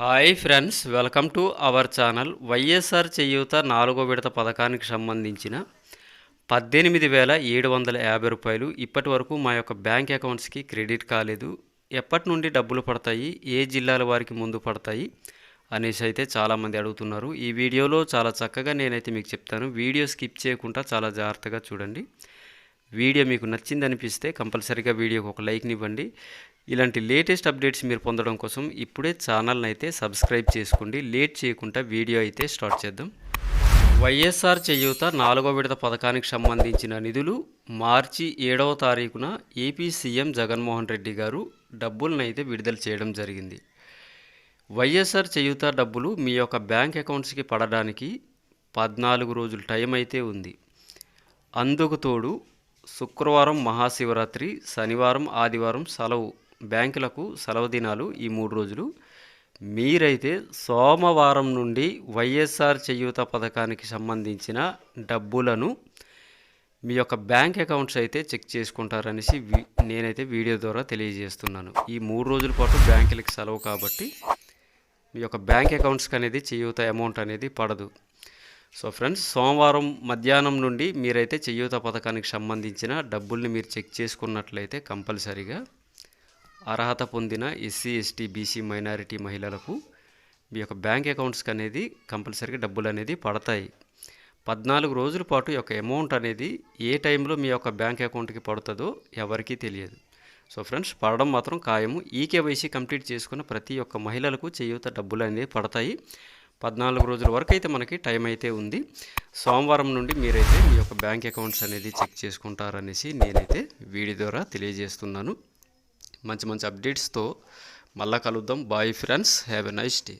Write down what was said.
Hi friends welcome to our channel. YSR Cheyutha నాలుగో విడత పథకానికి సంబంధించిన పద్దెనిమిది వేల ఏడు వందల యాభై రూపాయలు ఇప్పటి వరకు మా యొక్క బ్యాంక్ అకౌంట్స్కి క్రెడిట్ కాలేదు. ఎప్పటి నుండి డబ్బులు పడతాయి? ఏ జిల్లాల వారికి ముందు పడతాయి? అనేసి అయితే చాలామంది అడుగుతున్నారు. ఈ వీడియోలో చాలా చక్కగా నేనైతే మీకు చెప్తాను. వీడియో స్కిప్ చేయకుండా చాలా జాగ్రత్తగా చూడండి. వీడియో మీకు నచ్చింది అనిపిస్తే కంపల్సరీగా వీడియోకి ఒక లైక్ని ఇవ్వండి. ఇలాంటి లేటెస్ట్ అప్డేట్స్ మీరు పొందడం కోసం ఇప్పుడే ఛానల్ని అయితే సబ్స్క్రైబ్ చేసుకోండి. లేట్ చేయకుండా వీడియో అయితే స్టార్ట్ చేద్దాం. వైఎస్ఆర్ చేయూత నాలుగో విడత పథకానికి సంబంధించిన నిధులు మార్చి ఏడవ తారీఖున ఏపీ సీఎం జగన్మోహన్ రెడ్డి గారు డబ్బులను అయితే విడుదల చేయడం జరిగింది. వైఎస్ఆర్ చేయూత డబ్బులు మీ యొక్క బ్యాంక్ అకౌంట్స్కి పడడానికి పద్నాలుగు రోజులు టైం అయితే ఉంది. అందుకు తోడు శుక్రవారం మహాశివరాత్రి శనివారం ఆదివారం సెలవు బ్యాంకులకు సెలవు దినాలు ఈ మూడు రోజులు. మీరైతే సోమవారం నుండి వైఎస్ఆర్ చేయూత పథకానికి సంబంధించిన డబ్బులను మీ యొక్క బ్యాంక్ అకౌంట్స్ అయితే చెక్ చేసుకుంటారనేసి నేనైతే వీడియో ద్వారా తెలియజేస్తున్నాను. ఈ మూడు రోజుల పాటు బ్యాంకులకి సెలవు కాబట్టి మీ యొక్క బ్యాంక్ అకౌంట్స్కి అనేది చేయూత అమౌంట్ అనేది పడదు. సో ఫ్రెండ్స్ సోమవారం మధ్యాహ్నం నుండి మీరైతే చేయూత పథకానికి సంబంధించిన డబ్బుల్ని మీరు చెక్ చేసుకున్నట్లయితే కంపల్సరీగా అర్హత పొందిన ఎస్సీ ఎస్టీ బీసీ మైనారిటీ మహిళలకు మీ యొక్క బ్యాంక్ అకౌంట్స్కి అనేది కంపల్సరీగా డబ్బులు అనేది పడతాయి. పద్నాలుగు రోజుల పాటు ఈ యొక్క అమౌంట్ అనేది ఏ టైంలో మీ యొక్క బ్యాంక్ అకౌంట్కి పడుతుందో ఎవరికీ తెలియదు. సో ఫ్రెండ్స్ పడడం మాత్రం ఖాయము. ఈ కేవైసీ కంప్లీట్ చేసుకున్న ప్రతి ఒక్క మహిళలకు చేయూత డబ్బులు అనేది పడతాయి. పద్నాలుగు రోజుల వరకు అయితే మనకి టైం అయితే ఉంది. సోమవారం నుండి మీరైతే మీ యొక్క బ్యాంక్ అకౌంట్స్ అనేది చెక్ చేసుకుంటారనేసి నేనైతే వీడియో ద్వారా తెలియజేస్తున్నాను. మంచి మంచి అప్డేట్స్తో మళ్ళా కలుద్దాం. Bye friends have a nice day